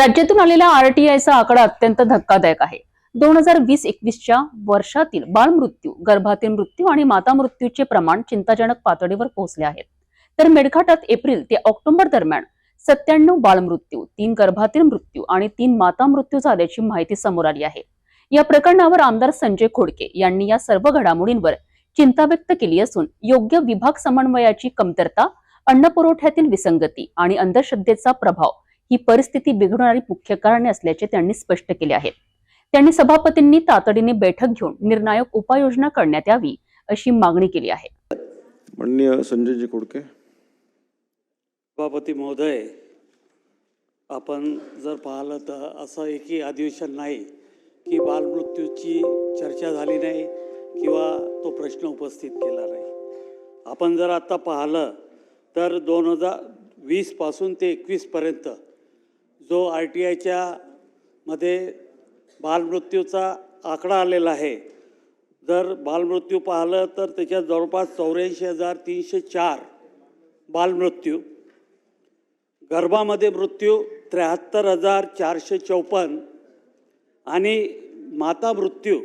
राज्यातून आलेला आरटीआयचा आकडा अत्यंत धक्कादायक आहे. दोन हजार वीस एकवीसच्या वर्षातील बालमृत्यू गर्भातील मृत्यू आणि माता मृत्यूचे प्रमाण चिंताजनक पातळीवर पोहोचले आहेत. तर मेळघाटात एप्रिल ते ऑक्टोबर दरम्यान सत्त्याण्णव बालमृत्यू तीन गर्भातील मृत्यू आणि तीन माता मृत्यू झाल्याची माहिती समोर आली आहे. या प्रकरणावर आमदार संजय खोडके यांनी या सर्व घडामोडींवर चिंता व्यक्त केली असून योग्य विभाग समन्वयाची कमतरता अन्न पुरवठ्यातील विसंगती आणि अंधश्रद्धेचा प्रभाव ही परिस्थिती बिघडणारी मुख्य कारणे असल्याचे त्यांनी स्पष्ट केले आहे. त्यांनी सभापतींनी तातडीने बैठक घेऊन निर्णायक उपाययोजना करण्यात यावी अशी मागणी केली आहे. माननीय संजयजी खोडके. सभापती महोदय आपण जर पाहिलं तर असं एकही अधिवेशन नाही की बालमृत्यूची चर्चा झाली नाही किंवा तो प्रश्न उपस्थित केला नाही. आपण जर आता पाहिलं तर दोन हजार वीसपासून ते एकवीसपर्यंत जो आर टी आयच्या मध्ये बालमृत्यूचा आकडा आलेला आहे जर बालमृत्यू पाहिलं तर त्याच्यात जवळपास चौऱ्याऐंशी हजार तीनशे चार बालमृत्यू गर्भामध्ये मृत्यू त्र्याहत्तर हजार चारशे चौपन्न आणि माता मृत्यू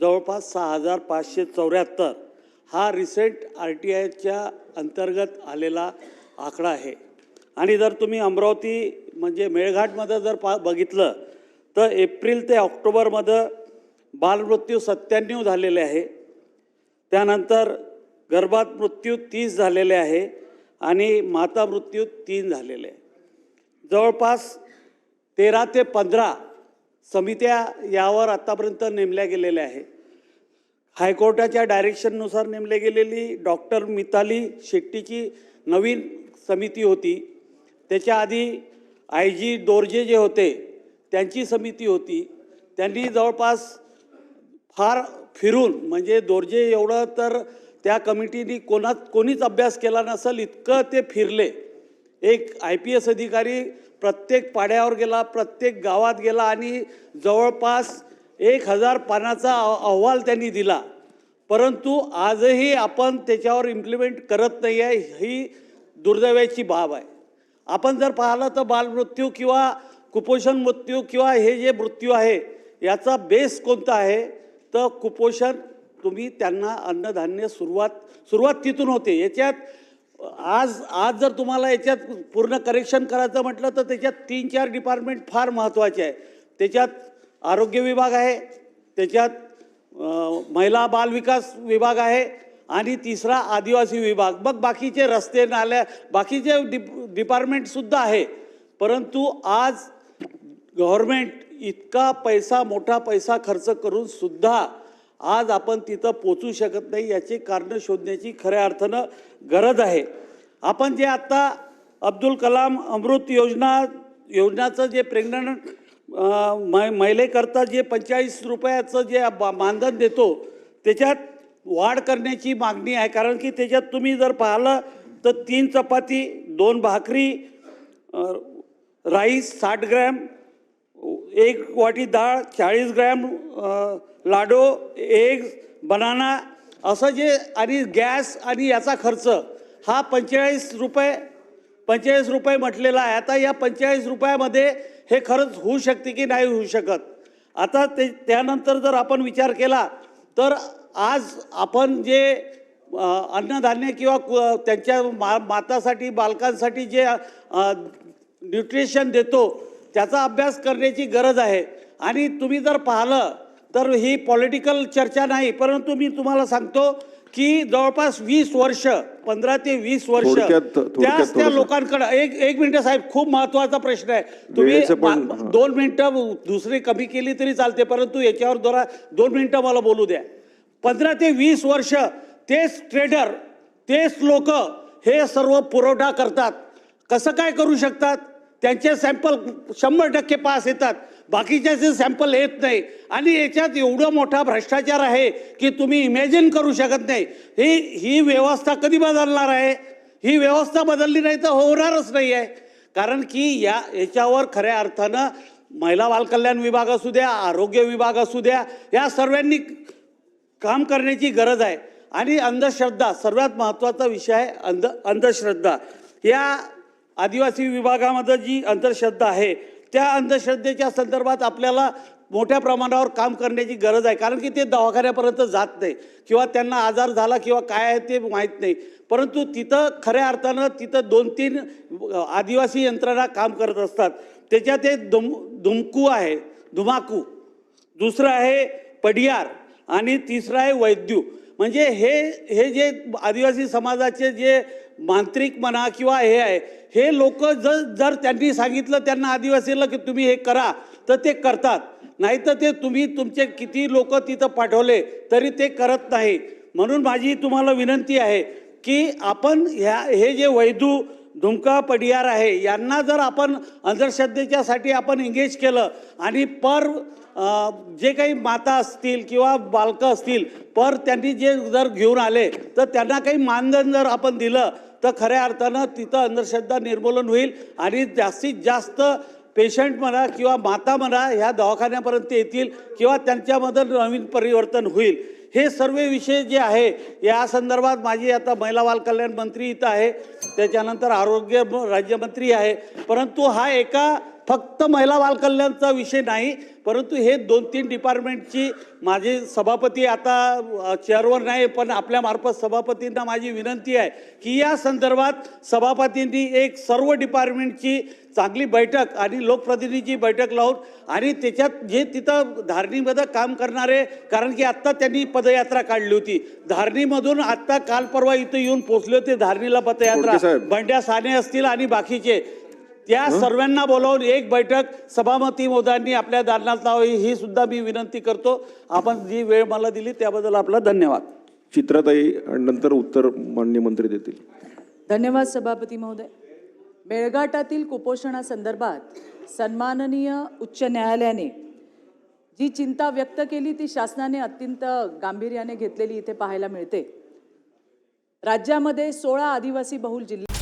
जवळपास सहा हजार पाचशे चौऱ्याहत्तर हा रिसेंट आर टी आयच्या अंतर्गत आलेला आकडा आहे. आणि जर तुम्ही अमरावती म्हणजे मेळघाटमध्ये जर पा बघितलं तर एप्रिल ते ऑक्टोबरमध्ये बालमृत्यू सत्त्याण्णव झालेले आहे. त्यानंतर गर्भात मृत्यू तीस झालेले आहे आणि माता मृत्यू तीन झालेले आहे. जवळपास तेरा ते पंधरा समित्या यावर आत्तापर्यंत नेमल्या गेलेल्या आहे. हायकोर्टाच्या डायरेक्शननुसार नेमले गेलेली डॉक्टर मिताली शेट्टीची नवीन समिती होती. त्याच्या आधी आय जी दोर्जे जे होते त्यांची समिती होती. त्यांनी जवळपास फार फिरून म्हणजे दोर्जे एवढं तर त्या कमिटीनी कोणा कोणीच अभ्यास केला नसेल इतकं ते फिरले. एक आय पी एस अधिकारी प्रत्येक पाड्यावर गेला प्रत्येक गावात गेला आणि जवळपास एक हजार पानाचा अहवाल त्यांनी दिला. परंतु आजही आपण त्याच्यावर इम्प्लिमेंट करत नाही आहे ही दुर्दैवाची बाब आहे. आपण जर पाहिलं तर बालमृत्यू किंवा कुपोषण मृत्यू किंवा हे जे मृत्यू आहे याचा बेस कोणता आहे? तर कुपोषण तुम्ही त्यांना अन्नधान्य सुरुवात सुरुवात तिथून होते. याच्यात आज आज जर तुम्हाला याच्यात पूर्ण करेक्शन करायचं म्हटलं तर त्याच्यात तीन चार डिपार्टमेंट फार महत्त्वाचे आहे. त्याच्यात आरोग्य विभाग आहे त्याच्यात महिला बाल विकास विभाग आहे आणि तिसरा आदिवासी विभाग. मग बाकीचे रस्ते नाल्या बाकीचे डिप डिपार्टमेंटसुद्धा आहे. परंतु आज गव्हर्मेंट इतका पैसा मोठा पैसा खर्च करून सुद्धा आज आपण तिथं पोचू शकत नाही याची कारणं शोधण्याची खऱ्या अर्थानं गरज आहे. आपण जे आत्ता अब्दुल कलाम अमृत योजना योजनाचं जे प्रेग्नंट मै महिलेकरता जे पंचेचाळीस रुपयाचं जे बा- मानधन देतो त्याच्यात वाढ करण्याची मागणी आहे. कारण की त्याच्यात तुम्ही जर पाहिलं तर तीन चपाती दोन भाकरी राईस साठ ग्रॅम एक वाटी डाळ चाळीस ग्रॅम लाडो एग बनाना असं जे आणि गॅस आणि याचा खर्च हा पंचेचाळीस रुपये पंचेचाळीस रुपये म्हटलेला आहे. आता या पंचेचाळीस रुपयामध्ये हे खरंच होऊ शकते की नाही होऊ शकत? आता ते त्यानंतर जर आपण विचार केला तर आज आपण जे अन्नधान्य किंवा कु- त्यांच्या मा मातासाठी बालकांसाठी जे न्यूट्रिशन देतो त्याचा अभ्यास करण्याची गरज आहे आणि तुम्ही जर पाहिलं तर ही पॉलिटिकल चर्चा नाही परंतु मी तुम्हाला सांगतो की जवळपास वीस वर्ष पंधरा ते वीस वर्ष त्याच त्या. लोकांकडे एक एक मिनिट साहेब खूप महत्त्वाचा प्रश्न आहे तुम्ही. दोन मिनिटं दुसरी कमी केली तरी चालते परंतु याच्यावर दोन मिनिटं मला बोलू द्या पंधरा ते वीस वर्ष तेच ट्रेडर तेच लोक हे सर्व पुरवठा करतात. कसं काय करू शकतात? त्यांचे सॅम्पल शंभर टक्के पास येतात. बाकीच्याचे सॅम्पल येत नाही. आणि याच्यात एवढं मोठा भ्रष्टाचार आहे की तुम्ही इमॅजिन करू शकत नाही. ही ही व्यवस्था कधी बदलणार आहे? ही व्यवस्था बदलली नाही तर होणारच नाही आहे कारण की या याच्यावर खऱ्या अर्थानं महिला बालकल्याण विभाग असू द्या आरोग्य विभाग असू द्या या सर्वांनी काम करण्याची गरज आहे. आणि अंधश्रद्धा सर्वात महत्त्वाचा विषय आहे अंध अंधश्रद्धा. या आदिवासी विभागामध्ये जी अंधश्रद्धा आहे त्या अंधश्रद्धेच्या संदर्भात आपल्याला मोठ्या प्रमाणावर काम करण्याची गरज आहे. कारण की ते दवाखान्यापर्यंत जात नाही. किंवा त्यांना आजार झाला किंवा काय आहे ते माहीत नाही. परंतु तिथं खऱ्या अर्थानं तिथं दोन तीन आदिवासी यंत्रणा काम करत असतात. त्याच्यात एक दुम दुमकू आहे धुमाकू दुसरं आहे पडियार. आणि तिसरं आहे वैद्यू. म्हणजे हे हे जे आदिवासी समाजाचे जे मांत्रिक म्हणा किंवा हे आहे हे लोक जर जर त्यांनी सांगितलं त्यांना आदिवासीला की तुम्ही हे करा तर ते करतात. नाही तर ते तुम्ही तुमचे किती लोक तिथं पाठवले तरी ते करत नाही. म्हणून माझी तुम्हाला विनंती आहे की आपण ह्या हे जे वैदू धुमका पडियार आहे यांना जर आपण अंधश्रद्धेच्यासाठी आपण एंगेज केलं आणि पर जे काही माता असतील किंवा बालकं असतील पर त्यांनी जे जर घेऊन आले तर त्यांना काही मानधन जर आपण दिलं तर खऱ्या अर्थानं तिथं अंधश्रद्धा निर्मूलन होईल आणि जास्तीत जास्त पेशंट म्हणा किंवा माता म्हणा ह्या दवाखान्यापर्यंत येतील किंवा त्यांच्यामध्ये नवीन परिवर्तन होईल. हे सर्व विषय जे आहे या संदर्भात माझी आता महिला बाल कल्याण मंत्री इथं आहे त्याच्यानंतर आरोग्य राज्यमंत्री आहे परंतु हा एका फक्त महिला बाल कल्याणचा विषय नाही परंतु हे दोन तीन डिपार्टमेंटची माझे सभापती आता चेअरवर नाही पण आपल्या मार्फत सभापतींना माझी विनंती आहे की या संदर्भात सभापतींनी एक सर्व डिपार्टमेंटची चांगली बैठक आणि लोकप्रतिनिधीची बैठक लावून आणि त्याच्यात जे तिथं धारणीमध्ये काम करणारे कारण की आत्ता त्यांनी पदयात्रा काढली होती. धारणीमधून आत्ता काल परवा इथं येऊन पोहोचले होते धारणीला पदयात्रा. बंड्या साने असतील आणि बाकीचे. त्या सर्वांना बोलावून एक बैठक सभापती मोदांनी आपल्या दालनात लावावी ही सुद्धा मी विनंती करतो. आपण जी वेळ मला दिली त्याबद्दल आपला धन्यवाद. चित्राताई आणि नंतर उत्तर मान्य मंत्री देतील. धन्यवाद सभापती महोदय. मेळघाटातील कुपोषणासंदर्भात सन्माननीय उच्च न्यायालयाने जी चिंता व्यक्त केली ती शासनाने अत्यंत गांभीर्याने घेतलेली इथे पाहायला मिळते. राज्यामध्ये सोळा आदिवासी बहुल जिल्हे